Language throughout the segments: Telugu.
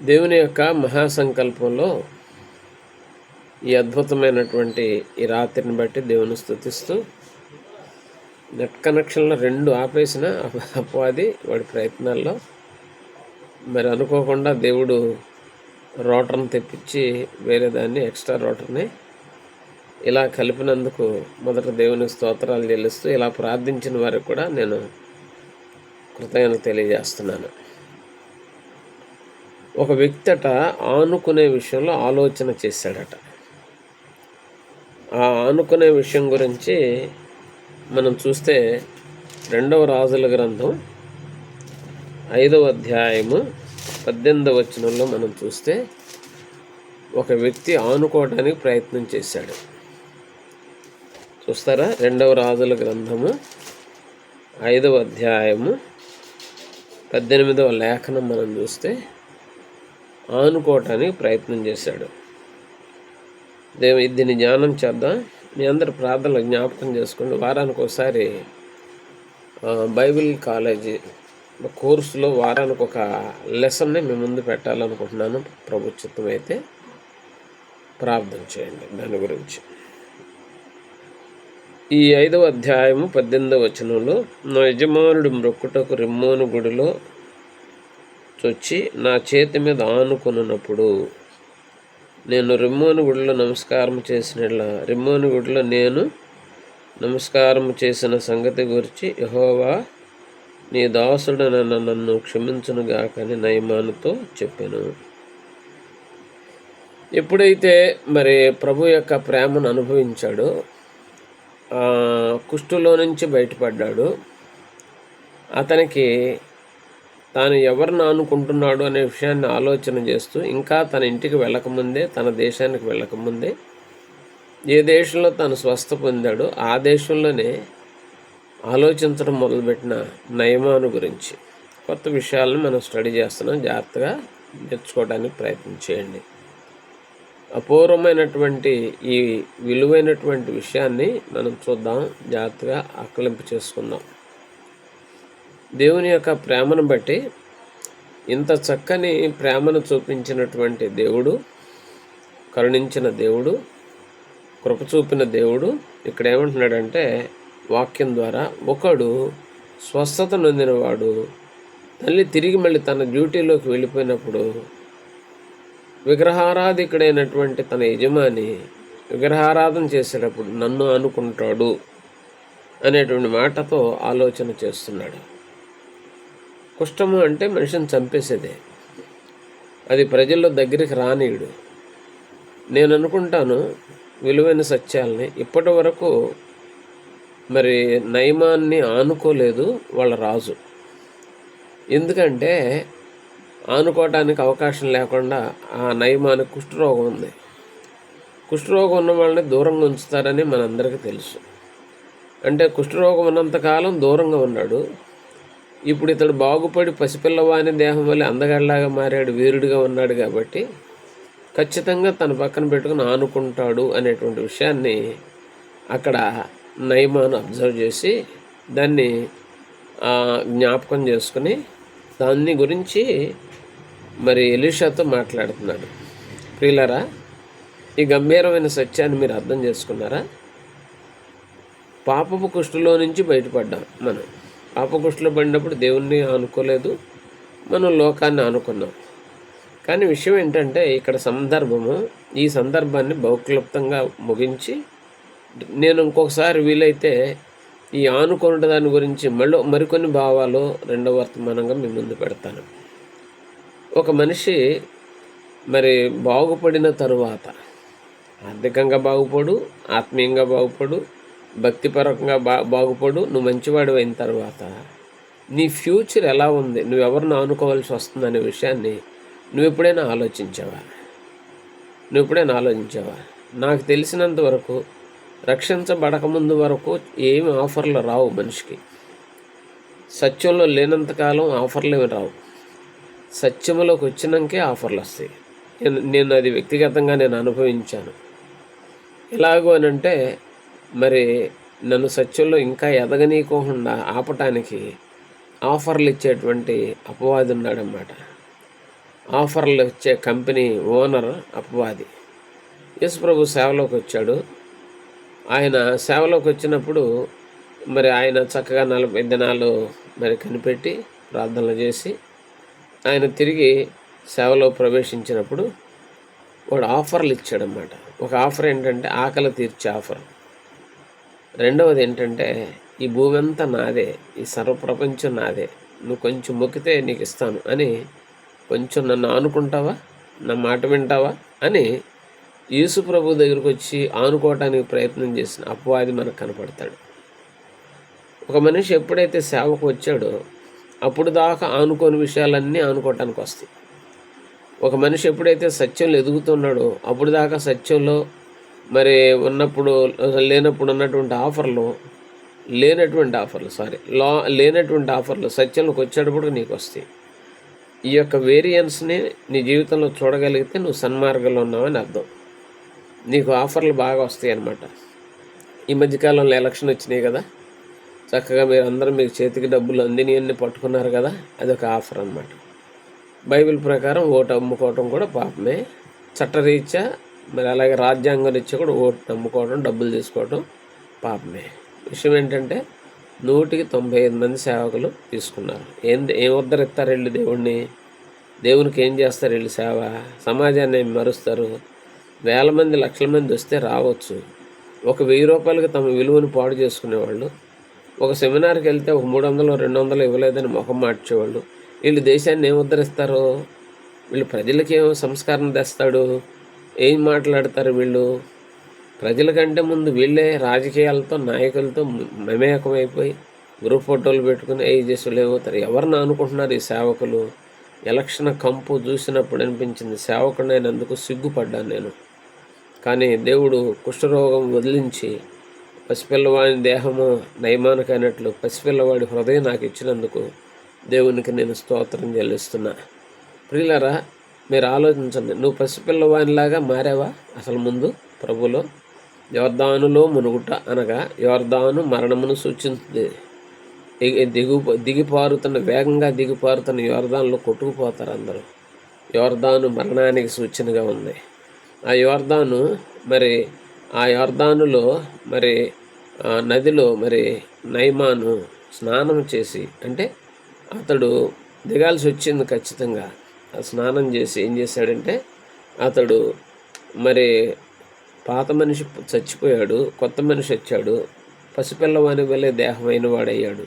దేవుని యొక్క మహాసంకల్పంలో ఈ అద్భుతమైనటువంటి ఈ రాత్రిని బట్టి దేవుని స్థుతిస్తూ నెట్ కనెక్షన్లో రెండు ఆపేసిన అపవాది వాడి ప్రయత్నాల్లో మరి అనుకోకుండా దేవుడు రోటర్ని తెప్పించి వేరే దాన్ని ఎక్స్ట్రా రోటర్ని ఇలా కలిపినందుకు మొదట దేవుని స్తోత్రాలు చెల్లిస్తూ ఇలా ప్రార్థించిన వారికి కూడా నేను కృతజ్ఞత తెలియజేస్తున్నాను. ఒక వ్యక్తి అట ఆనుకునే విషయంలో ఆలోచన చేశాడట. ఆ ఆనుకునే విషయం గురించి మనం చూస్తే రెండవ రాజుల గ్రంథం ఐదవ అధ్యాయము పద్దెనిమిదవ వచనంలో మనం చూస్తే ఒక వ్యక్తి ఆనుకోవడానికి ప్రయత్నం చేశాడు. చూస్తారా? రెండవ రాజుల గ్రంథము ఐదవ అధ్యాయము పద్దెనిమిదవ లేఖనం మనం చూస్తే ఆనుకోవటానికి ప్రయత్నం చేశాడు. దేవ దీన్ని జ్ఞానం చేద్దాం. మీ అందరు ప్రార్థనలు జ్ఞాపకం చేసుకోండి వారానికి ఒకసారి బైబిల్ కాలేజీ కోర్సులో వారానికి ఒక లెసన్ని మీ ముందు పెట్టాలనుకుంటున్నాను. ప్రభుత్వం అయితే ప్రార్థన చేయండి దాని గురించి. ఈ ఐదవ అధ్యాయము పద్దెనిమిదవ వచనంలో నా యజమానుడు మ్రొక్కుటకు రిమ్మోను గుడిలో వచ్చి నా చేతి మీద ఆనుకున్నప్పుడు నేను రిమ్మోని గుడిలో నమస్కారం చేసిన రిమ్మోని గుడిలో నేను నమస్కారం చేసిన సంగతి గురించి యహోవా నీ దాసుడు నన్ను నన్ను క్షమించునుగాకని నయమానుతో చెప్పాను. ఎప్పుడైతే మరి ప్రభు యొక్క ప్రేమను అనుభవించాడో కుష్టులో నుంచి బయటపడ్డాడు అతనికి తాను ఎవరిని అనుకుంటున్నాడు అనే విషయాన్ని ఆలోచన చేస్తూ ఇంకా తన ఇంటికి వెళ్ళకముందే తన దేశానికి వెళ్ళకముందే ఏ దేశంలో తను స్వస్థ పొందాడో ఆ దేశంలోనే ఆలోచించడం మొదలుపెట్టిన నయమాను గురించి కొత్త విషయాలను మనం స్టడీ చేస్తున్నాం. జాగ్రత్తగా నేర్చుకోవడానికి ప్రయత్నం చేయండి. అపూర్వమైనటువంటి ఈ విలువైనటువంటి విషయాన్ని మనం చూద్దాం. జాగ్రత్తగా ఆకలింపు చేసుకుందాం. దేవుని యొక్క ప్రేమను బట్టి ఇంత చక్కని ప్రేమను చూపించినటువంటి దేవుడు కరుణించిన దేవుడు కృప చూపిన దేవుడు ఇక్కడ ఏమంటున్నాడంటే వాక్యం ద్వారా ఒకడు స్వస్థత నొందినవాడు తల్లి తిరిగి మళ్ళీ తన డ్యూటీలోకి వెళ్ళిపోయినప్పుడు విగ్రహారాధికుడైనటువంటి తన యజమాని విగ్రహారాధన చేసేటప్పుడు నన్ను అనుకుంటాడు అనేటువంటి మాటతో ఆలోచన చేస్తున్నాడు. కుష్టము అంటే మనిషిని చంపేసేదే. అది ప్రజల్లో దగ్గరికి రానీయుడు నేను అనుకుంటాను విలువైన సత్యాలని. ఇప్పటి వరకు మరి నయమాన్ని ఆనుకోలేదు వాళ్ళ రాజు. ఎందుకంటే ఆనుకోవటానికి అవకాశం లేకుండా ఆ నయమానికి కుష్ఠరోగం ఉంది. కుష్ఠరోగం ఉన్న వాళ్ళని దూరంగా ఉంచుతారని మనందరికీ తెలుసు. అంటే కుష్ఠరోగం ఉన్నంతకాలం దూరంగా ఉన్నాడు. ఇప్పుడు ఇతడు బాగుపడి పసిపిల్లవాని దేహం వల్ల అందగాడిలాగా మారాడు వీరుడిగా ఉన్నాడు కాబట్టి ఖచ్చితంగా తన పక్కన పెట్టుకుని ఆనుకుంటాడు అనేటువంటి విషయాన్ని అక్కడ నయమాను అబ్జర్వ్ చేసి దాన్ని జ్ఞాపకం చేసుకుని దాన్ని గురించి మరి ఎలిషాతో మాట్లాడుతున్నాడు. ప్రియులరా ఈ గంభీరమైన సత్యాన్ని మీరు అర్థం చేసుకున్నారా? పాపపు కుష్టిలో నుంచి బయటపడ్డాం మనం. పాపకుష్టిలో పడినప్పుడు దేవుణ్ణి అనుకోలేదు మనం లోకాన్ని అనుకున్నాం కానీ విషయం ఏంటంటే ఇక్కడ సందర్భము ఈ సందర్భాన్ని బహుక్లుప్తంగా ముగించి నేను ఇంకొకసారి వీలైతే ఈ ఆనుకున్న దాని గురించి మళ్ళీ మరికొన్ని భావాలు రెండవ వర్తమానంగా మీ ముందు పెడతాను. ఒక మనిషి మరి బాగుపడిన తరువాత ఆర్థికంగా బాగుపడు ఆత్మీయంగా బాగుపడు భక్తిపరంగా బా బాగుపడు నువ్వు మంచివాడు అయిన తర్వాత నీ ఫ్యూచర్ ఎలా ఉంది? నువ్వు ఎవరిని ఆనుకోవాల్సి వస్తుందనే విషయాన్ని నువ్వు ఎప్పుడైనా ఆలోచించావా? నువ్వు ఎప్పుడైనా ఆలోచించావా? నాకు తెలిసినంత వరకు రక్షించబడకముందు వరకు ఏమి ఆఫర్లు రావు మనిషికి. సత్యంలో లేనంతకాలం ఆఫర్లు ఏమి రావు. సత్యంలోకి వచ్చినాకే ఆఫర్లు వస్తాయి. నేను నేను అది వ్యక్తిగతంగా నేను అనుభవించాను. ఎలాగో అని అంటే మరి నన్ను సత్యంలో ఇంకా ఎదగనీయకోకుండా ఆపటానికి ఆఫర్లు ఇచ్చేటువంటి అపవాది ఉన్నాడనమాట ఆఫర్లు ఇచ్చే కంపెనీ ఓనర్ అపవాది. యేసుప్రభు సేవలోకి వచ్చాడు ఆయన సేవలోకి వచ్చినప్పుడు మరి ఆయన చక్కగా నలభై దినాలు మరి కనిపెట్టి ప్రార్థనలు చేసి ఆయన తిరిగి సేవలో ప్రవేశించినప్పుడు వాడు ఆఫర్లు ఇచ్చాడనమాట ఒక ఆఫర్ ఏంటంటే ఆకలి తీర్చే ఆఫర్. రెండవది ఏంటంటే ఈ భూమి అంతా నాదే ఈ సర్వప్రపంచం నాదే నువ్వు కొంచెం మొక్కితే నీకు ఇస్తాను అని కొంచెం నన్ను ఆనుకుంటావా? నా మాట వింటావా? అని యేసు ప్రభు దగ్గరకు వచ్చి ఆనుకోవటానికి ప్రయత్నం చేసిన అపవాది మనకు కనపడతాడు. ఒక మనిషి ఎప్పుడైతే సేవకు వచ్చాడో అప్పుడు దాకా ఆనుకోని విషయాలన్నీ ఆనుకోవటానికి వస్తాయి. ఒక మనిషి ఎప్పుడైతే సత్యంలో ఎదుగుతున్నాడో అప్పుడు దాకా సత్యంలో మరి ఉన్నప్పుడు లేనప్పుడు ఉన్నటువంటి ఆఫర్లు లేనటువంటి ఆఫర్లు సారీ లా లేనటువంటి ఆఫర్లు సత్యంలోకి వచ్చేటప్పుడు నీకు వస్తాయి. ఈ యొక్క వేరియన్స్ని నీ జీవితంలో చూడగలిగితే నువ్వు సన్మార్గంలో ఉన్నావని అర్థం. నీకు ఆఫర్లు బాగా వస్తాయి అన్నమాట. ఈ మధ్యకాలంలో ఎలక్షన్ వచ్చినాయి కదా. చక్కగా మీరు అందరూ మీకు చేతికి డబ్బులు అందినవన్నీ పట్టుకున్నారు కదా. అదొక ఆఫర్ అనమాట బైబిల్ ప్రకారం ఓటు అమ్ముకోవటం కూడా పాపమే. చట్టరీత్యా మరి అలాగే రాజ్యాంగం ఇచ్చి కూడా ఓటు నమ్ముకోవడం డబ్బులు తీసుకోవడం పాపమే. విషయం ఏంటంటే నూటికి తొంభై ఐదు మంది సేవకులు తీసుకున్నారు. ఏం ఏం ఉద్ధరిస్తారు వీళ్ళు దేవుణ్ణి? దేవునికి ఏం చేస్తారు వీళ్ళు సేవ? సమాజాన్ని ఏం మరుస్తారు? వేల మంది లక్షల మంది వస్తే రావచ్చు. ఒక వెయ్యి రూపాయలకి తమ విలువను పాడు చేసుకునేవాళ్ళు. ఒక సెమినార్కి వెళ్తే ఒక మూడు వందలు రెండు వందలు ఇవ్వలేదని ముఖం మార్చేవాళ్ళు. వీళ్ళు దేశాన్ని ఏం ఉద్ధరిస్తారు వీళ్ళు ప్రజలకి ఏం సంస్కారం తెస్తాడు? ఏం మాట్లాడతారు వీళ్ళు? ప్రజల కంటే ముందు వీళ్ళే రాజకీయాలతో నాయకులతో మమేకమైపోయి గ్రూప్ ఫోటోలు పెట్టుకుని ఏ చేసులు ఎవరిని అనుకుంటున్నారు ఈ సేవకులు? ఎలక్షన్ కంపు చూసినప్పుడు అనిపించింది సేవకుడైనందుకు సిగ్గుపడ్డాను నేను. కానీ దేవుడు కుష్ఠరోగం వదిలించి పసిపిల్లవాడి దేహము నయమానకైనట్లు పసిపిల్లవాడి హృదయం నాకు ఇచ్చినందుకు దేవునికి నేను స్తోత్రం చెల్లిస్తున్నా. ప్రియులరా మీరు ఆలోచించండి. నువ్వు పసిపిల్లవానిలాగా మారావా? అసలు ముందు ప్రభులో యోర్దానులో మునుగుట అనగా యోర్దాను మరణమును సూచించింది దిగు దిగిపారుతున్న వేగంగా దిగిపారుతున్న యోర్దాన్లో కొట్టుకుపోతారు అందరూ. యోర్దాను మరణానికి సూచనగా ఉంది. ఆ యోర్దాను మరి ఆ యోర్దానులో మరి నదిలో మరి నైమాను స్నానం చేసి అంటే అతడు దిగాల్సి వచ్చింది ఖచ్చితంగా. స్నానం చేసి ఏం చేశాడంటే అతడు మరి పాత మనిషి చచ్చిపోయాడు కొత్త మనిషి వచ్చాడు పసిపిల్లవాని వల్లే దేహమైన వాడయ్యాడు.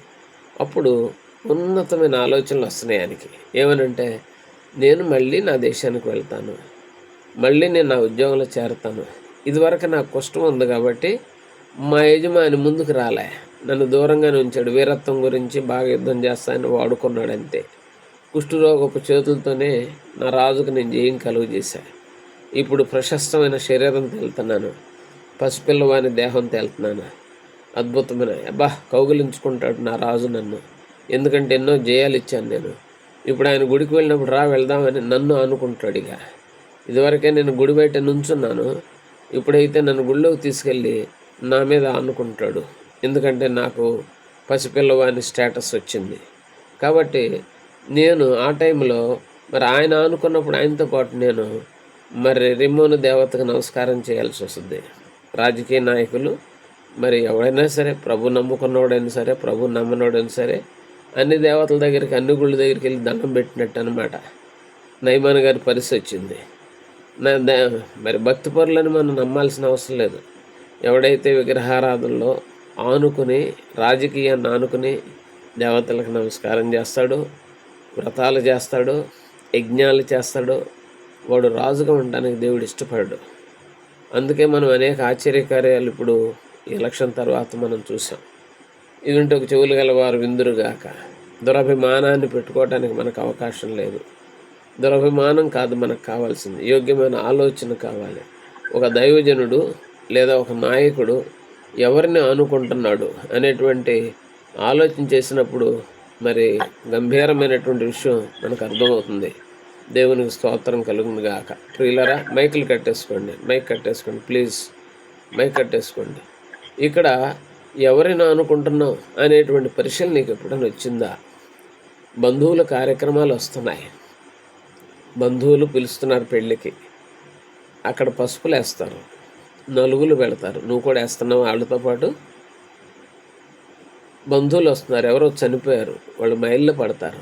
అప్పుడు ఉన్నతమైన ఆలోచనలు వస్తున్నాయి ఆయనకి. ఏమనంటే నేను మళ్ళీ నా దేశానికి వెళ్తాను. మళ్ళీ నేను నా ఉద్యోగంలో చేరతాను. ఇదివరకు నాకు కష్టం ఉంది కాబట్టి మా యజమాని ముందుకు రాలే. నన్ను దూరంగానే ఉంచాడు. వీరత్వం గురించి బాగా యుద్ధం చేస్తానని వాడుకున్నాడు అంతే. కుష్ఠరోగపు చేతులతోనే నా రాజుకు నేను జయం కలుగు చేశాను ఇప్పుడు ప్రశస్తమైన శరీరం తేలుతున్నాను. పసిపిల్లవాని దేహం తేలుతున్నాను. అద్భుతమైన అబ్బా కౌగులించుకుంటాడు నా రాజు నన్ను. ఎందుకంటే ఎన్నో జయాలు ఇచ్చాను నేను. ఇప్పుడు ఆయన గుడికి వెళ్ళినప్పుడు రా వెళ్దామని నన్ను అనుకుంటాడు ఇక. ఇదివరకే నేను గుడి బయట నుంచున్నాను. ఇప్పుడైతే నన్ను గుళ్ళోకి తీసుకెళ్ళి నా మీద అనుకుంటాడు ఎందుకంటే నాకు పసిపిల్లవాని స్టేటస్ వచ్చింది. కాబట్టి నేను ఆ టైంలో మరి ఆయన అనుకున్నప్పుడు ఆయనతో పాటు నేను మరి రిమ్మోను దేవతకు నమస్కారం చేయాల్సి వస్తుంది. రాజకీయ నాయకులు మరి ఎవడైనా సరే ప్రభు నమ్ముకున్నవాడైనా సరే ప్రభు నమ్మనోడైనా సరే అన్ని దేవతల దగ్గరికి అన్ని గుళ్ళ దగ్గరికి వెళ్ళి దండం పెట్టినట్టు అనమాట నైమాన్ గారి పరిస్థితి వచ్చింది. మరి భక్తి పరులను మనం నమ్మాల్సిన అవసరం లేదు. ఎవడైతే విగ్రహారాధనలో ఆనుకుని రాజకీయాన్ని ఆనుకుని దేవతలకు నమస్కారం చేస్తాడు వ్రతాలు చేస్తాడు యజ్ఞాలు చేస్తాడు. వాడు రాజుగా ఉండడానికి దేవుడు ఇష్టపడడు. అందుకే మనం అనేక ఆశ్చర్యకార్యాలు ఇప్పుడు ఎలక్షన్ తర్వాత మనం చూసాం. ఒక చెవులు గల వారు విందురుగాక. దురభిమానాన్ని పెట్టుకోవడానికి మనకు అవకాశం లేదు. దురభిమానం కాదు మనకు కావాల్సింది. యోగ్యమైన ఆలోచన కావాలి. ఒక దైవజనుడు లేదా ఒక నాయకుడు ఎవరిని ఆనుకుంటున్నాడు అనేటువంటి ఆలోచన చేసినప్పుడు మరి గంభీరమైనటువంటి విషయం మనకు అర్థమవుతుంది. దేవునికి స్తోత్రం కలుగుంది గాక. ప్రియులరా మైకులు కట్టేసుకోండి మైక్ కట్టేసుకోండి ప్లీజ్. మైక్ కట్టేసుకోండి. ఇక్కడ ఎవరిని అనుకుంటున్నావు అనేటువంటి పరిశీలన నీకు ఎప్పుడైనా వచ్చిందా? బంధువుల కార్యక్రమాలు వస్తున్నాయి. బంధువులు పిలుస్తున్నారు పెళ్ళికి. అక్కడ పసుపులు వేస్తారు నలుగులు పెడతారు నువ్వు కూడా వేస్తున్నావు? వాళ్ళతో పాటు? బంధువులు వస్తున్నారు. ఎవరో చనిపోయారు. వాళ్ళు మైల్లో పడతారు.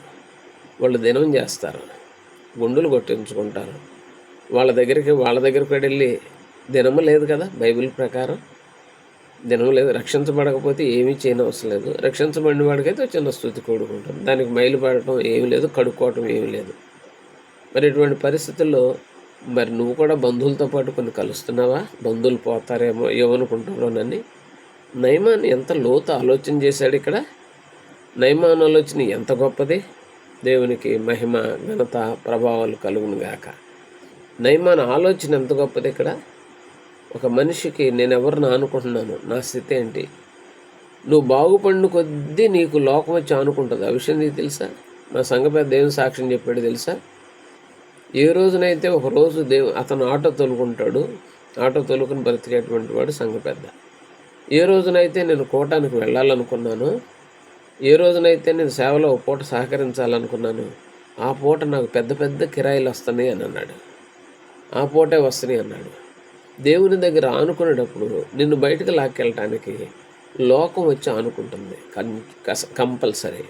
వాళ్ళు దినం చేస్తారు. గుండులు కొట్టించుకుంటారు. వాళ్ళ దగ్గరికి వాళ్ళ దగ్గరికి వెళ్ళి దినము లేదు కదా బైబిల్ ప్రకారం. దినం లేదు. రక్షించబడకపోతే ఏమీ చేయని అవసరం లేదు. రక్షించబడిన వాడికైతే చిన్న స్థుతి కూడుకుంటాం దానికి మైలు పడటం ఏమీ లేదు. కడుక్కోవటం ఏమీ లేదు. మరి ఇటువంటి పరిస్థితుల్లో మరి నువ్వు కూడా బంధువులతో పాటు కొన్ని కలుస్తున్నావా? బంధువులు పోతారేమో ఏమనుకుంటున్నానని నైమాన్ ఎంత లోతు ఆలోచన చేశాడు ఇక్కడ? నైమాన్ ఆలోచన ఎంత గొప్పది? దేవునికి మహిమ ఘనత ప్రభావాలు కలుగును గాక. ఆలోచన ఎంత గొప్పది ఇక్కడ? ఒక మనిషికి నేను ఎవరిని అనుకుంటున్నాను నా స్థితి ఏంటి? నువ్వు బాగుపడిన కొద్దీ నీకు లోకం వచ్చి ఆనుకుంటుంది. ఆ విషయం నీకు తెలుసా? మా సంఘ పెద్ద దేవుని సాక్ష్యం చెప్పాడు తెలుసా? ఏ రోజునైతే ఒక రోజు దేవు అతను ఆటో తొలుకుంటాడు ఆటో తొలుకుని బ్రతికేటువంటి వాడు సంఘ పెద్ద. ఏ రోజునైతే నేను కోటానికి వెళ్ళాలనుకున్నాను ఏ రోజునైతే నేను సేవలో పూట సహకరించాలనుకున్నాను ఆ పూట నాకు పెద్ద పెద్ద కిరాయిలు వస్తున్నాయి అని అన్నాడు. ఆ పూటే వస్తున్నాయి అన్నాడు. దేవుని దగ్గర ఆనుకునేటప్పుడు నిన్ను బయటకు లాక్కెళ్ళటానికి లోకం వచ్చి ఆనుకుంటుంది. కంపల్సరీ.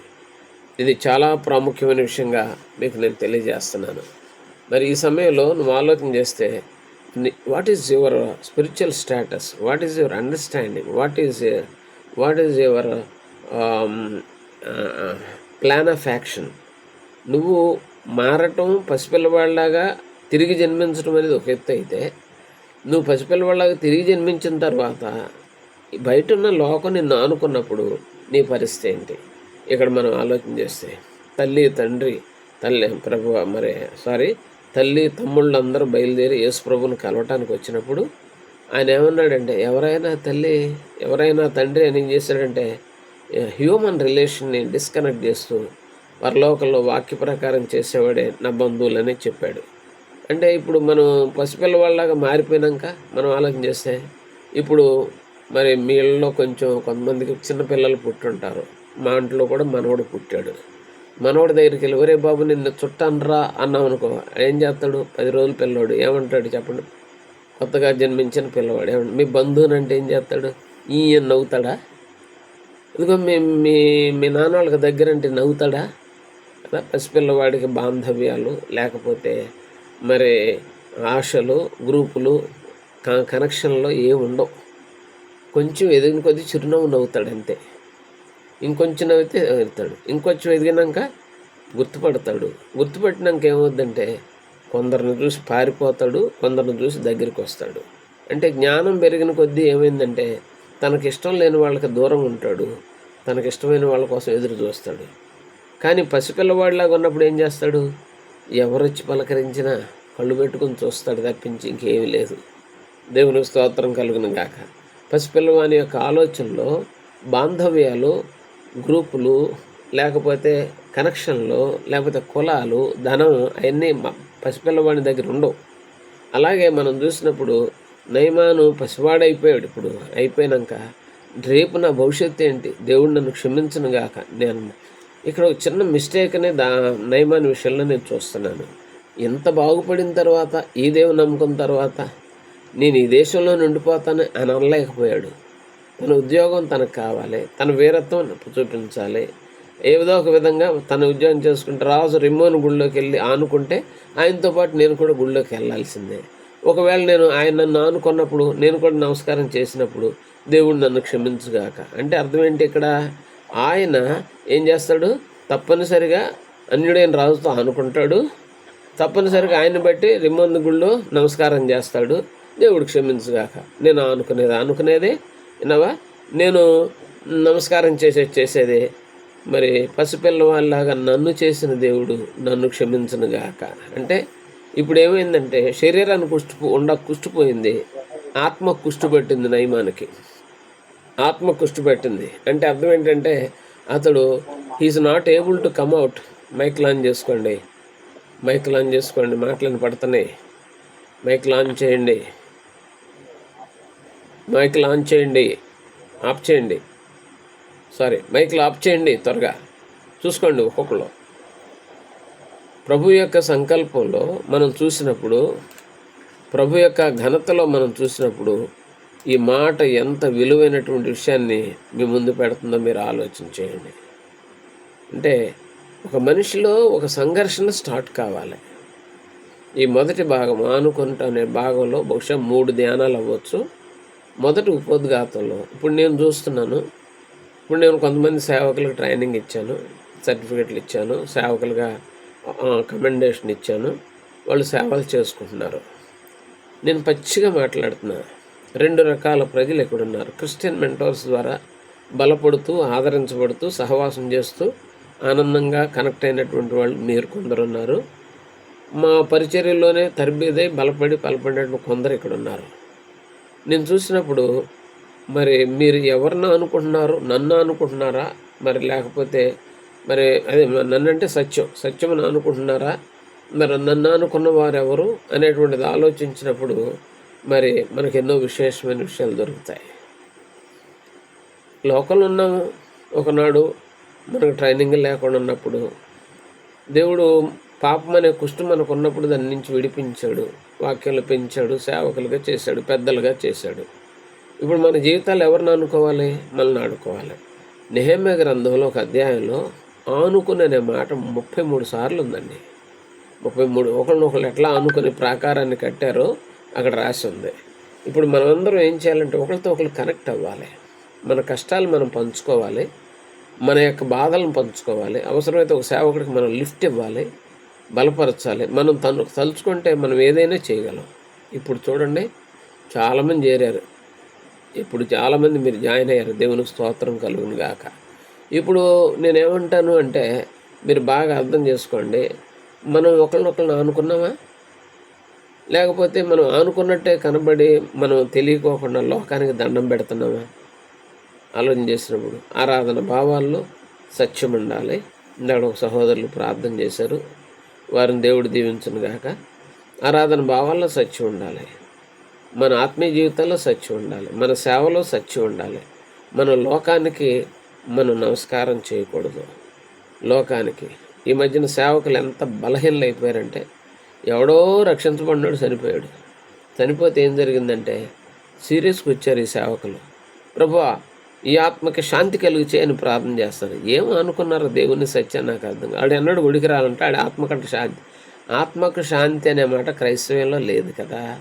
ఇది చాలా ప్రాముఖ్యమైన విషయంగా మీకు నేను తెలియజేస్తున్నాను. మరి ఈ సమయంలో నువ్వు ఆలోచన చేస్తే what is your spiritual status what is your understanding what is what is your plan of action నువ్వు మారటం పసిపిల్లవాళ్ళలాగా తిరిగి జన్మించడం అనేది ఒక ఎత్తు అయితే నువ్వు పసిపిల్లవాళ్ళగా తిరిగి జన్మించిన తర్వాత బయట ఉన్న లోకం నిన్ను ఆనుకున్నప్పుడు నీ పరిస్థితి ఏంటి? ఇక్కడ మనం ఆలోచన చేస్తే తల్లి తండ్రి తల్లి ప్రభు మరి సారీ తల్లి తమ్ముళ్ళు అందరూ బయలుదేరి యేసుప్రభుని కలవటానికి వచ్చినప్పుడు ఆయన ఏమన్నాడంటే ఎవరైనా తల్లి ఎవరైనా తండ్రి అని ఏం చేశాడంటే హ్యూమన్ రిలేషన్ని డిస్కనెక్ట్ చేస్తూ పరలోకంలో వాక్య ప్రకారం చేసేవాడే నా బంధువులనే చెప్పాడు. అంటే ఇప్పుడు మనం పసిపిల్లవాళ్ళలాగా మారిపోయినాక మనం ఆలోచన చేస్తే ఇప్పుడు మరి మీ ఇళ్ళలో కొంచెం కొంతమందికి చిన్నపిల్లలు పుట్టుంటారు. మా ఇంట్లో కూడా మనవడు పుట్టాడు. మనవడి దగ్గరికి వెళ్ళి ఒరే బాబు నిన్ను చుట్టనరా అన్నాం అనుకో ఏం చేస్తాడు? పది రోజులు పిల్లవాడు ఏమంటాడు చెప్పండి? కొత్తగా జన్మించిన పిల్లవాడు ఏమంటాడు మీ బంధువుని అంటే ఏం చేస్తాడు? ఈయన నవ్వుతాడా? ఇదిగో మీ మీ మీ నాన్న వాళ్ళకి దగ్గర అంటే నవ్వుతాడా? కదా పసిపిల్లవాడికి బాంధవ్యాలు లేకపోతే మరి ఆశలు గ్రూపులు కనెక్షన్లో ఏమి ఉండవు కొంచెం ఎదిగిన కొద్దీ చిరునవ్వు నవ్వుతాడు అంతే ఇంకొంచెం నవ్వితే వెళ్తాడు ఇంకొంచెం ఎదిగినాక గుర్తుపడతాడు. గుర్తుపట్టినాక ఏమవుద్దంటే కొందరిని చూసి పారిపోతాడు కొందరిని చూసి దగ్గరికి వస్తాడు. అంటే జ్ఞానం పెరిగిన కొద్దీ ఏమైందంటే తనకి ఇష్టం లేని వాళ్ళకి దూరం ఉంటాడు. తనకి ఇష్టమైన వాళ్ళ కోసం ఎదురు చూస్తాడు. కానీ పసిపిల్లవాడిలాగా ఉన్నప్పుడు ఏం చేస్తాడు? ఎవరొచ్చి పలకరించినా కళ్ళు పెట్టుకుని చూస్తాడు తప్పించి ఇంకేమీ లేదు. దేవుని స్తోత్రం కలుగును గాక. పసిపిల్లవాని యొక్క ఆలోచనలో బాంధవ్యాలు గ్రూపులు లేకపోతే కనెక్షన్లు లేకపోతే కులాలు ధనం అవన్నీ పసిపిల్లవాడి దగ్గర ఉండవు. అలాగే మనం చూసినప్పుడు నయమాను పసివాడైపోయాడు ఇప్పుడు. అయిపోయినాక రేపు నా భవిష్యత్తు ఏంటి? దేవుడు నన్ను క్షమించను గాక. నేను ఇక్కడ ఒక చిన్న మిస్టేక్ అనే దా నయమాని విషయంలో నేను చూస్తున్నాను. ఎంత బాగుపడిన తర్వాత ఈ దేవుని నమ్ముకున్న తర్వాత నేను ఈ దేశంలో నిండిపోతాను అని అనలేకపోయాడు. తన ఉద్యోగం తనకు కావాలి తన వీరత్వం చూపించాలి. ఏదో ఒక విధంగా తన ఉద్యోగం చేసుకుంటే రాజు రిమ్మోన్ గుళ్ళోకి వెళ్ళి ఆనుకుంటే ఆయనతో పాటు నేను కూడా గుళ్ళోకి వెళ్ళాల్సిందే. ఒకవేళ నేను ఆయన నన్ను ఆనుకున్నప్పుడు నేను కూడా నమస్కారం చేసినప్పుడు దేవుడు నన్ను క్షమించుగాక. అంటే అర్థం ఏంటి ఇక్కడ? ఆయన ఏం చేస్తాడు? తప్పనిసరిగా అన్యుడైన రాజుతో ఆనుకుంటాడు. తప్పనిసరిగా ఆయన బట్టి రిమ్మోన్ గుళ్ళో నమస్కారం చేస్తాడు. దేవుడు క్షమించుగాక. నేను ఆనుకునేది ఆనుకునేదే విన్నావా? నేను నమస్కారం చేసే చేసేది. మరి పసిపిల్లవాళ్ళలాగా నన్ను చేసిన దేవుడు నన్ను క్షమించనుగాక అంటే ఇప్పుడు ఏమైందంటే శరీరాన్ని కుష్టి ఉండ కుష్టిపోయింది. ఆత్మ కుష్టిపెట్టింది నయమానికి. ఆత్మ కుష్టి పెట్టింది. అంటే అర్థం ఏంటంటే అతడు he's not able to come out mic launch చేసుకోండి. మైక్ లాంచ్ చేసుకోండి. మాటలను పడుతున్నాయి మైక్ లాంచ్ చేయండి. మైక్ ఆన్ చేయండి. ఆఫ్ చేయండి. సారీ మైక్లు ఆఫ్ చేయండి త్వరగా. చూసుకోండి ఒక్కొక్కరు ప్రభు యొక్క సంకల్పంలో మనం చూసినప్పుడు ప్రభు యొక్క ఘనతలో మనం చూసినప్పుడు ఈ మాట ఎంత విలువైనటువంటి విషయాన్ని మీ ముందు పెడుతుందో మీరు ఆలోచన చేయండి. అంటే ఒక మనిషిలో ఒక సంఘర్షణ స్టార్ట్ కావాలి. ఈ మొదటి భాగం ఆనుకుంట అనే భాగంలో బహుశా మూడు ధ్యానాలు అవ్వచ్చు. మొదటి ఉపోద్ఘాతంలో ఇప్పుడు నేను చూస్తున్నాను. ఇప్పుడు నేను కొంతమంది సేవకులకు ట్రైనింగ్ ఇచ్చాను. సర్టిఫికెట్లు ఇచ్చాను. సేవకులుగా కమెండేషన్ ఇచ్చాను. వాళ్ళు సేవలు చేసుకుంటున్నారు. నేను పచ్చిగా మాట్లాడుతున్నా. రెండు రకాల ప్రజలు ఇక్కడ ఉన్నారు క్రిస్టియన్ మెంటోర్స్ ద్వారా బలపడుతూ ఆదరించబడుతూ సహవాసం చేస్తూ ఆనందంగా కనెక్ట్ అయినటువంటి వాళ్ళు మీరు కొందరు ఉన్నారు. మా పరిచర్యలోనే తరబీదై బలపడి బలపడినటువంటి కొందరు ఇక్కడ ఉన్నారు నేను చూసినప్పుడు మరి మీరు ఎవరిని అనుకుంటున్నారు నన్ను అనుకుంటున్నారా? మరి లేకపోతే మరి అదే నన్నంటే సత్యం సత్యం అని అనుకుంటున్నారా? మరి నన్ను అనుకున్న వారు ఎవరు అనేటువంటిది ఆలోచించినప్పుడు మరి మనకు ఎన్నో విశేషమైన విషయాలు దొరుకుతాయి. లోకల్ ఉన్నాము ఒకనాడు మనకు ట్రైనింగ్ లేకుండా ఉన్నప్పుడు దేవుడు పాపం అనే కుష్టు మనకు ఉన్నప్పుడు దాని నుంచి విడిపించాడు. వాక్యాలు పెంచాడు సేవకులుగా చేశాడు పెద్దలుగా చేశాడు. ఇప్పుడు మన జీవితాలు ఎవరిని అనుకోవాలి మనల్ని ఆడుకోవాలి. నెహమ్య గ్రంథంలో ఒక అధ్యాయంలో ఆనుకుని అనే మాట ముప్పై మూడు సార్లు ఉందండి. ముప్పై మూడు ఒకరినొకరు ఎట్లా ఆనుకుని ప్రాకారాన్ని కట్టారో అక్కడ రాసి ఉంది. ఇప్పుడు మనమందరం ఏం చేయాలంటే ఒకరితో ఒకరు కనెక్ట్ అవ్వాలి. మన కష్టాలు మనం పంచుకోవాలి. మన యొక్క బాధలను పంచుకోవాలి. అవసరమైతే ఒక సేవకుడికి మనం లిఫ్ట్ ఇవ్వాలి. బలపరచాలి. మనం తను తలుచుకుంటే మనం ఏదైనా చేయగలం. ఇప్పుడు చూడండి చాలామంది చేరారు. ఇప్పుడు చాలామంది మీరు జాయిన్ అయ్యారు. దేవునికి స్తోత్రం కలుగును గాక. ఇప్పుడు నేనేమంటాను అంటే మీరు బాగా అర్థం చేసుకోండి. మనం ఒకరినొకరిని ఆనుకున్నామా? లేకపోతే మనం ఆనుకున్నట్టే కనబడి మనం తెలియకోకుండా లోకానికి దండం పెడుతున్నామా? ఆలోచన చేసినప్పుడు ఆరాధన భావాల్లో సత్యం ఉండాలి. ఇందాక ఒక సహోదరులు ప్రార్థన చేశారు. వారిని దేవుడు దీవించను గాక. ఆరాధన భావాల్లో సత్యం ఉండాలి. మన ఆత్మీయ జీవితంలో సత్యం ఉండాలి. మన సేవలో సత్యం ఉండాలి. మన లోకానికి మనం నమస్కారం చేయకూడదు. లోకానికి. ఈ మధ్యన సేవకులు ఎంత బలహీనలు అయిపోయారంటే ఎవడో రక్షించబడినాడు చనిపోయాడు. చనిపోతే ఏం జరిగిందంటే సీరియస్కి వచ్చారు ఈ సేవకులు. ప్రభువా ఈ ఆత్మకి శాంతి కలిగి చేయని ప్రార్థన చేస్తాను ఏం అనుకున్నారు దేవుని సత్యం నాకు అర్థం ఆడు ఎన్నడూ ఉడికి రాలంటే ఆడి ఆత్మకంటే శాంతి. ఆత్మకు శాంతి అనే మాట క్రైస్తవ్యంలో లేదు కదా.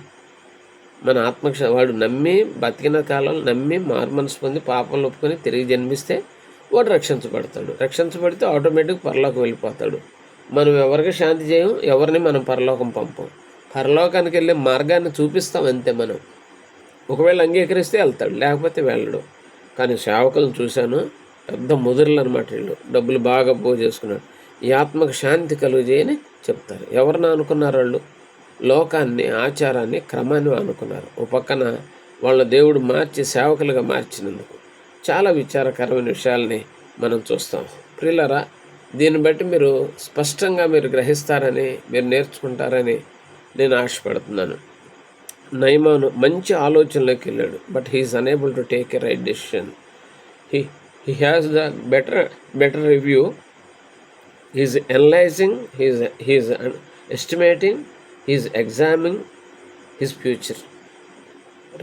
మన ఆత్మకు వాడు నమ్మి బతికిన కాలంలో నమ్మి మార్మనసు పొంది పాపంలో ఒప్పుకొని తిరిగి జన్మిస్తే వాడు రక్షించబడతాడు. రక్షించబడితే ఆటోమేటిక్ పరలోకం వెళ్ళిపోతాడు. మనం ఎవరికి శాంతి చేయం? ఎవరిని మనం పరలోకం పంపం. పరలోకానికి వెళ్ళే మార్గాన్ని చూపిస్తాం అంతే మనం. ఒకవేళ అంగీకరిస్తే వెళ్తాడు లేకపోతే వెళ్ళడు. కానీ సేవకులను చూశాను. పెద్ద ముదురులు అనమాట వీళ్ళు. డబ్బులు బాగా పో చేసుకున్నాడు ఈ ఆత్మకు శాంతి కలుగుజేయని చెప్తారు. ఎవరిని అనుకున్నారు వాళ్ళు? లోకాన్ని ఆచారాన్ని క్రమాన్ని అనుకున్నారు. ఓ పక్కన వాళ్ళ దేవుడు మార్చి సేవకులుగా మార్చినందుకు చాలా విచారకరమైన విషయాల్ని మనం చూస్తాం. ప్రిల్లరా దీన్ని బట్టి మీరు స్పష్టంగా మీరు గ్రహిస్తారని మీరు నేర్చుకుంటారని నేను ఆశపడుతున్నాను. నైమాను మంచి ఆలోచనలోకి వెళ్ళాడు. But he's unable to take a right decision he he has the better better review he's analyzing he's he's estimating he's examining his future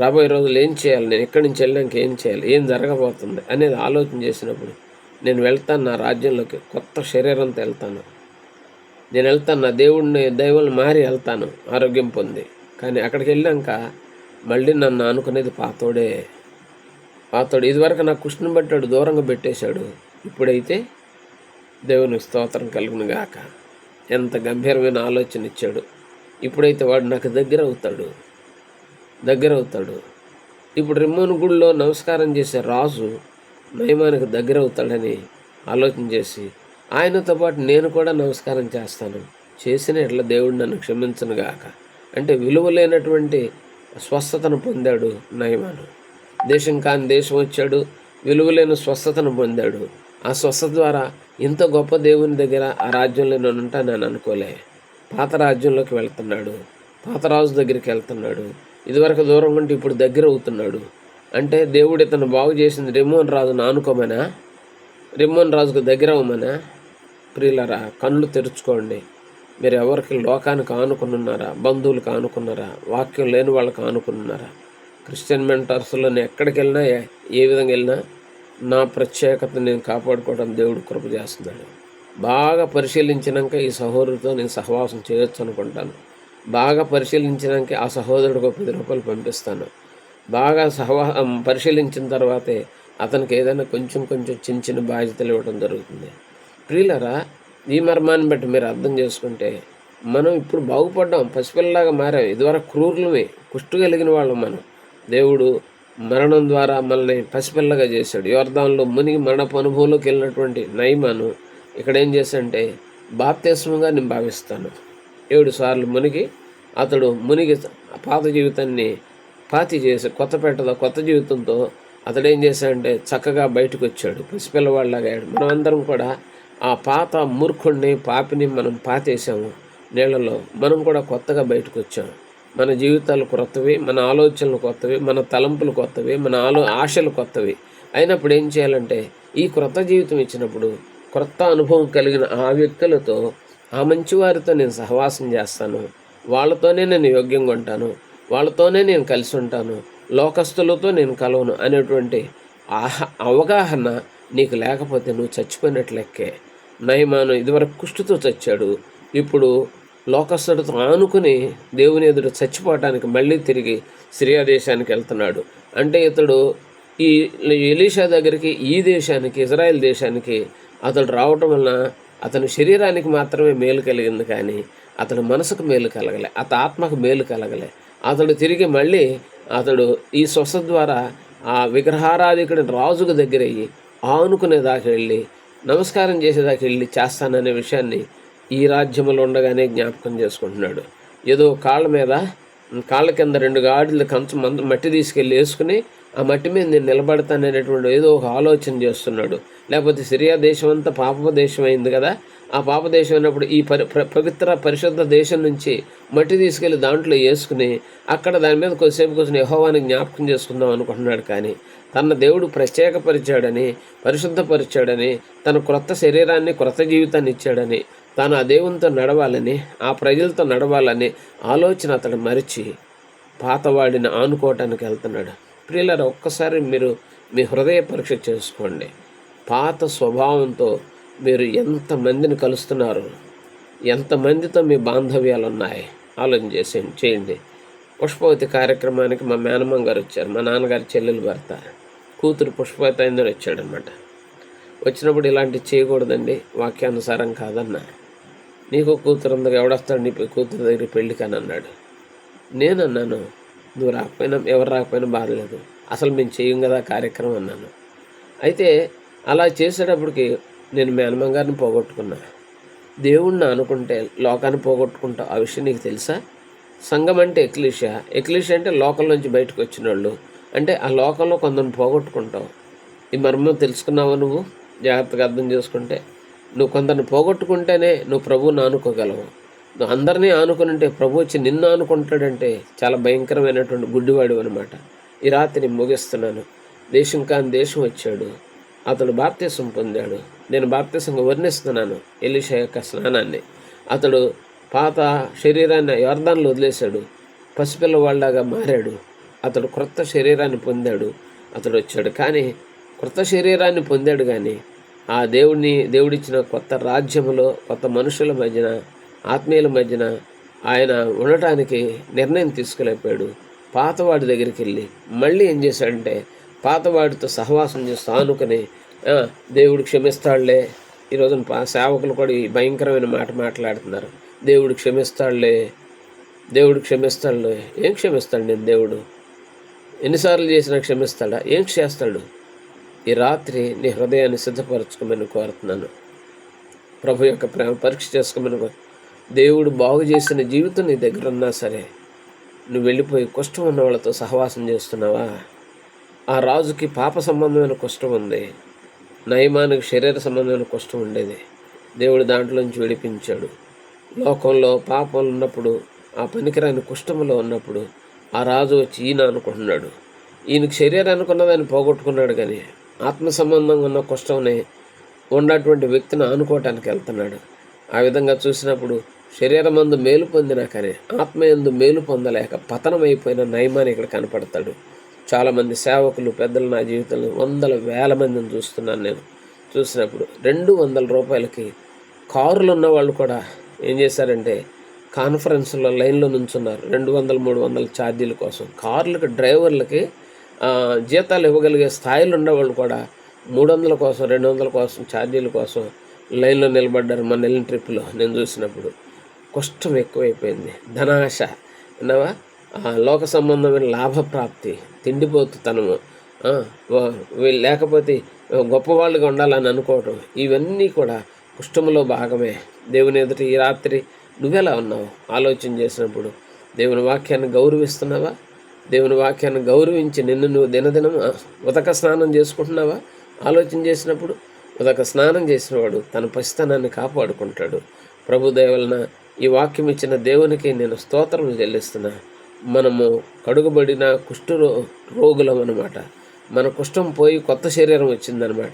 రాబోయే రోజులు ఏం చేయాలి? నేను ఎక్కడి నుంచి వెళ్ళడానికి ఏం చేయాలి? ఏం జరగబోతుంది? అనేది ఆలోచన చేసినప్పుడు నేను వెళ్తాను నా రాజ్యంలోకి కొత్త శరీరంతో వెళ్తాను. నేను వెళ్తాను నా దేవుడిని దైవాలను మారి వెళ్తాను ఆరోగ్యం పొంది. కానీ అక్కడికి వెళ్ళాక మళ్ళీ నన్ను అనుకునేది పాతోడే. పాతోడు ఇదివరకు నా కృష్ణుని బట్టాడు దూరంగా పెట్టేశాడు. ఇప్పుడైతే దేవుని స్తోత్రం కలుగును గాక. ఎంత గంభీరమైన ఆలోచన ఇచ్చాడు. ఇప్పుడైతే వాడు నాకు దగ్గర అవుతాడు. దగ్గర అవుతాడు. ఇప్పుడు రిమ్మోన్ గుడిలో నమస్కారం చేసే రాజు నయమానికి దగ్గర అవుతాడని ఆలోచన చేసి ఆయనతో పాటు నేను కూడా నమస్కారం చేస్తాను. చేసిన ఇట్లా దేవుడు నన్ను క్షమించను గాక. అంటే విలువ లేనటువంటి స్వస్థతను పొందాడు నయమాను. దేశం కాని దేశం వచ్చాడు విలువలేని స్వస్థతను పొందాడు. ఆ స్వస్థత ద్వారా ఇంత గొప్ప దేవుని దగ్గర ఆ రాజ్యంలో నేను ఉంటా నేను అనుకోలే. పాత రాజ్యంలోకి వెళ్తున్నాడు పాత రాజు దగ్గరికి వెళ్తున్నాడు ఇదివరకు దూరం ఉంటే ఇప్పుడు దగ్గర అవుతున్నాడు. అంటే దేవుడు ఇతను బాగు చేసింది రిమోన్ రాజును ఆనుకోమనా రిమోన్ రాజుకు దగ్గర అవ్వమనా? ప్రియులరా కళ్ళు తెరుచుకోండి. మీరు ఎవరికి లోకానికి ఆనుకున్నారా బంధువులు బంధువులకు ఆనుకున్నారా వాక్యం లేని వాళ్ళకి ఆనుకున్నారా క్రిస్టియన్ మెంటర్స్లో నేను ఎక్కడికి వెళ్ళినా ఏ- విధంగా వెళ్ళినా నా ప్రత్యేకత నేను కాపాడుకోవడం దేవుడు కృప చేస్తున్నాడు. బాగా పరిశీలించినాక ఈ సహోదరుడితో నేను సహవాసం చేయొచ్చు అనుకుంటాను. బాగా పరిశీలించినాక ఆ సహోదరుడికి ఒక పది రూపాయలు పంపిస్తాను. బాగా సహవా పరిశీలించిన తర్వాతే అతనికి ఏదైనా కొంచెం కొంచెం చిన్న చిన్న బాధ్యతలు ఇవ్వడం జరుగుతుంది. ప్రియులరా ఈ మర్మాన్ని బట్టి మీరు అర్థం చేసుకుంటే మనం ఇప్పుడు బాగుపడ్డాం పసిపిల్లలాగా మారాం. ఇదివరకు క్రూరులమే కుష్టు కలిగిన వాళ్ళం మనం. దేవుడు మరణం ద్వారా మనల్ని పసిపిల్లగా చేశాడు. యోర్దాన్లో మునిగి మరణపు అనుభవంలోకి వెళ్ళినటువంటి నయమాను ఇక్కడ ఏం చేశాడంటే బాప్తిస్మంగా నేను భావిస్తాను. ఏడు సార్లు మునిగి అతడు మునిగి పాత జీవితాన్ని పాతి చేసి కొత్త పెట్టద కొత్త జీవితంతో అతడు ఏం చేశాడంటే చక్కగా బయటకు వచ్చాడు. పసిపిల్లవాళ్ళలాగా మనం మనమందరం కూడా ఆ పాత మూర్ఖుడిని పాపిని మనం పాతేసాము నీళ్ళలో. మనం కూడా కొత్తగా బయటకు వచ్చాము మన జీవితాలు కొత్తవి మన ఆలోచనలు కొత్తవి మన తలంపులు కొత్తవి మన ఆలో ఆశలు కొత్తవి. అయినప్పుడు ఏం చేయాలంటే ఈ క్రొత్త జీవితం ఇచ్చినప్పుడు క్రొత్త అనుభవం కలిగిన ఆ వ్యక్తులతో ఆ మంచివారితో నేను సహవాసం చేస్తాను. వాళ్ళతోనే నేను యోగ్యంగా ఉంటాను. వాళ్ళతోనే నేను కలిసి ఉంటాను. లోకస్తులతో నేను కలవను అనేటువంటి ఆహ అవగాహన నీకు లేకపోతే నువ్వు చచ్చిపోయినట్లెక్కే నయమాను ఇదివరకు కుష్టుతో చచ్చాడు. ఇప్పుడు లోకస్తుడితో ఆనుకుని దేవుని ఎదురు చచ్చిపోవటానికి మళ్ళీ తిరిగి సిరియా దేశానికి వెళ్తున్నాడు. అంటే ఇతడు ఈ ఎలీషా దగ్గరికి ఈ దేశానికి ఇజ్రాయెల్ దేశానికి అతడు రావటం వలన అతని శరీరానికి మాత్రమే మేలు కలిగింది కానీ అతని మనసుకు మేలు కలగలే అత ఆత్మకు మేలు కలగలే. అతడు తిరిగి మళ్ళీ అతడు ఈ స్వస్థ ద్వారా ఆ విగ్రహారాధికుడి రాజుకు దగ్గరయ్యి ఆనుకునేదాకా వెళ్ళి నమస్కారం చేసేదాకా వెళ్ళి చేస్తాననే విషయాన్ని ఈ రాజ్యంలో ఉండగానే జ్ఞాపకం చేసుకుంటున్నాడు. ఏదో కాళ్ళ మీద కాళ్ళ కింద రెండు గాడిలు కంచు మంద మట్టి తీసుకెళ్ళి వేసుకుని ఆ మట్టి మీద నేను నిలబడతాననేటువంటి ఏదో ఒక ఆలోచన చేస్తున్నాడు. లేకపోతే సిరియా దేశం అంతా పాప దేశం అయింది కదా. ఆ పాప దేశం అయినప్పుడు ఈ పరి పవిత్ర పరిశుద్ధ దేశం నుంచి మట్టి తీసుకెళ్ళి దాంట్లో వేసుకుని అక్కడ దాని మీద కొద్దిసేపు కూర్చొని యహోవాని జ్ఞాపకం చేసుకుందాం అనుకుంటున్నాడు కానీ తన దేవుడు ప్రత్యేకపరిచాడని పరిశుద్ధపరిచాడని తన క్రొత్త శరీరాన్ని క్రొత్త జీవితాన్ని ఇచ్చాడని తాను ఆ దేవునితో నడవాలని ఆ ప్రజలతో నడవాలని ఆలోచన అతడు మరిచి పాతవాడిని ఆనుకోవటానికి వెళ్తున్నాడు. ప్రియులను ఒక్కసారి మీరు మీ హృదయ పరీక్ష చేసుకోండి. పాత స్వభావంతో మీరు ఎంతమందిని కలుస్తున్నారు? ఎంతమందితో మీ బాంధవ్యాలు ఉన్నాయి ఆలోచన చేసి చేయండి. పుష్పవతి కార్యక్రమానికి మా మేనమ్మ గారు వచ్చారు. మా నాన్నగారి చెల్లెలు భర్త. కూతురు పుష్పవతి అయిందని వచ్చాడనమాట వచ్చినప్పుడు ఇలాంటివి చేయకూడదండి. వాక్యానుసారం కాదన్నా. నీకు కూతురు ఉంది ఎవడొస్తాడు? నీ కూతురు దగ్గర పెళ్ళికని అన్నాడు. నేనన్నాను నువ్వు రాకపోయినా ఎవరు రాకపోయినా బాధలేదు. అసలు మేము చేయం కదా కార్యక్రమం అన్నాను. అయితే అలా చేసేటప్పటికి నేను మేనమ్మ గారిని పోగొట్టుకున్నా దేవుణ్ణి అనుకుంటే లోకాన్ని పోగొట్టుకుంటా ఆ విషయం నీకు తెలుసా? సంఘం అంటే ఎక్లీషియా? ఎక్లీషియా అంటే లోకం నుంచి బయటకు వచ్చిన వాళ్ళు అంటే ఆ లోకంలో కొందరిని పోగొట్టుకుంటావు. ఈ మర్మం తెలుసుకున్నావా నువ్వు? జాగ్రత్తగా అర్థం చేసుకుంటే. నువ్వు కొందరిని పోగొట్టుకుంటేనే నువ్వు ప్రభువుని అనుకోగలవు అందరినీ ఆనుకుని అంటే ప్రభు వచ్చి నిన్ను ఆనుకుంటాడంటే చాలా భయంకరమైనటువంటి గుడ్డివాడు అనమాట ఈ రాత్రి ముగిస్తున్నాను. దేశం కాని దేశం వచ్చాడు. అతడు బాప్తీసం పొందాడు. నేను బాప్తీసంగా వర్ణిస్తున్నాను ఎలిష యొక్క స్నానాన్ని. అతడు పాత శరీరాన్ని యోర్ధాన్లు వదిలేశాడు. పసిపిల్లవాళ్ళలాగా మారాడు. అతడు క్రొత్త శరీరాన్ని పొందాడు. అతడు వచ్చాడు. కానీ క్రొత్త శరీరాన్ని పొందాడు కానీ ఆ దేవుడిని దేవుడిచ్చిన కొత్త రాజ్యములో కొత్త మనుషుల మధ్యన ఆత్మీయుల మధ్యన ఆయన ఉండటానికి నిర్ణయం తీసుకులేపాడు పాతవాడి దగ్గరికి వెళ్ళి మళ్ళీ ఏం చేశాడంటే పాతవాడితో సహవాసం చేస్తూ ఆనుకొని దేవుడు క్షమిస్తాడులే. ఈరోజు పా సేవకులు కూడా ఈ భయంకరమైన మాట మాట్లాడుతున్నారు. దేవుడు క్షమిస్తాడులే దేవుడు క్షమిస్తాడులే. ఏం క్షమిస్తాడు నేను దేవుడు? ఎన్నిసార్లు చేసినా క్షమిస్తాడా? ఏం చేస్తాడు? ఈ రాత్రి నీ హృదయాన్ని సిద్ధపరచుకోమని కోరుతున్నాను. ప్రభు యొక్క ప్రేమ పరీక్ష చేసుకోమని దేవుడు బాగు చేసిన జీవితం నీ దగ్గర ఉన్నా సరే నువ్వు వెళ్ళిపోయి కుష్టం ఉన్న వాళ్ళతో సహవాసం చేస్తున్నావా? ఆ రాజుకి పాప సంబంధమైన కుష్టం ఉంది నయమానికి శరీర సంబంధమైన కష్టం ఉండేది. దేవుడు దాంట్లోంచి విడిపించాడు. లోకంలో పాపలు ఉన్నప్పుడు ఆ పనికిరాని కుష్టములో ఉన్నప్పుడు ఆ రాజు వచ్చి ఈయన అనుకుంటున్నాడు. ఈయనకు శరీరానికి ఉన్నదాన్ని పోగొట్టుకున్నాడు కానీ ఆత్మ సంబంధంగా ఉన్న కుష్టంని ఉన్నటువంటి వ్యక్తిని ఆనుకోవటానికి వెళ్తున్నాడు. ఆ విధంగా చూసినప్పుడు శరీరమందు మేలు పొందినా కానీ ఆత్మయందు మేలు పొందలేక పతనమైపోయిన నయమాని ఇక్కడ కనపడతాడు. చాలామంది సేవకులు పెద్దలు నా జీవితంలో వందల వేల మందిని చూస్తున్నాను నేను. చూసినప్పుడు రెండు వందల రూపాయలకి కారులు ఉన్న వాళ్ళు కూడా ఏం చేశారంటే కాన్ఫరెన్స్లో లైన్లో నుంచున్నారు. రెండు వందల మూడు వందల ఛార్జీల కోసం. కార్లకు డ్రైవర్లకి జీతాలు ఇవ్వగలిగే స్థాయిలో ఉన్నవాళ్ళు కూడా మూడు వందల కోసం రెండు వందల కోసం ఛార్జీల కోసం లైన్లో నిలబడ్డారు మన వెళ్ళిన ట్రిప్లో నేను చూసినప్పుడు. కష్టం ఎక్కువైపోయింది. ధనాశ విన్నావా లోక సంబంధమైన లాభప్రాప్తి తిండిపోతుతనము వీళ్ళు లేకపోతే గొప్పవాళ్ళుగా ఉండాలని అనుకోవటం ఇవన్నీ కూడా కుష్టములో భాగమే. దేవుని ఎదుట ఈ రాత్రి నువ్వెలా ఉన్నావు? ఆలోచన చేసినప్పుడు దేవుని వాక్యాన్ని గౌరవిస్తున్నావా? దేవుని వాక్యాన్ని గౌరవించి నిన్ను నువ్వు దినదినం ఉదక స్నానం చేసుకుంటున్నావా? ఆలోచన చేసినప్పుడు ఉదక స్నానం చేసినవాడు తన పసితనాన్ని కాపాడుకుంటాడు. ప్రభుదేవలన ఈ వాక్యం ఇచ్చిన దేవునికి నేను స్తోత్రం చెల్లిస్తున్నా. మనము కడుగుబడిన కుష్ఠ రో రోగులం అనమాట మన కుష్ఠం పోయి కొత్త శరీరం వచ్చిందనమాట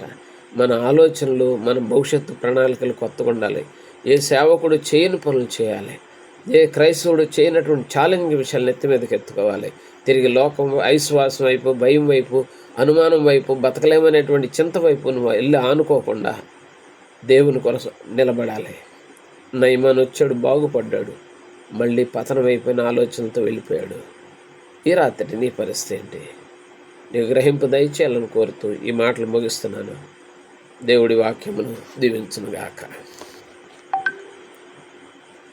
మన ఆలోచనలు మన భవిష్యత్తు ప్రణాళికలు కొత్తగా ఉండాలి. ఏ సేవకుడు చేయని పనులు చేయాలి. ఏ క్రైస్తవుడు చేయనటువంటి ఛాలెంజ్ విషయాలు నెత్తి మీదకి ఎత్తుకోవాలి. తిరిగి లోకం ఐశ్వాసం వైపు భయం వైపు అనుమానం వైపు బతకలేమనేటువంటి చింత వైపు నువ్వు వెళ్ళి ఆనుకోకుండా దేవుని కొరకు నిలబడాలి. నయమాన్ వచ్చాడు బాగుపడ్డాడు. మళ్ళీ పతనమైపోయిన ఆలోచనతో వెళ్ళిపోయాడు. ఈ రాత్రి నీ పరిస్థితి ఏంటి? నీవు గ్రహింపు దయచేయాలని కోరుతూ ఈ మాటలు ముగిస్తున్నాను. దేవుడి వాక్యమును దీవించునుగాక.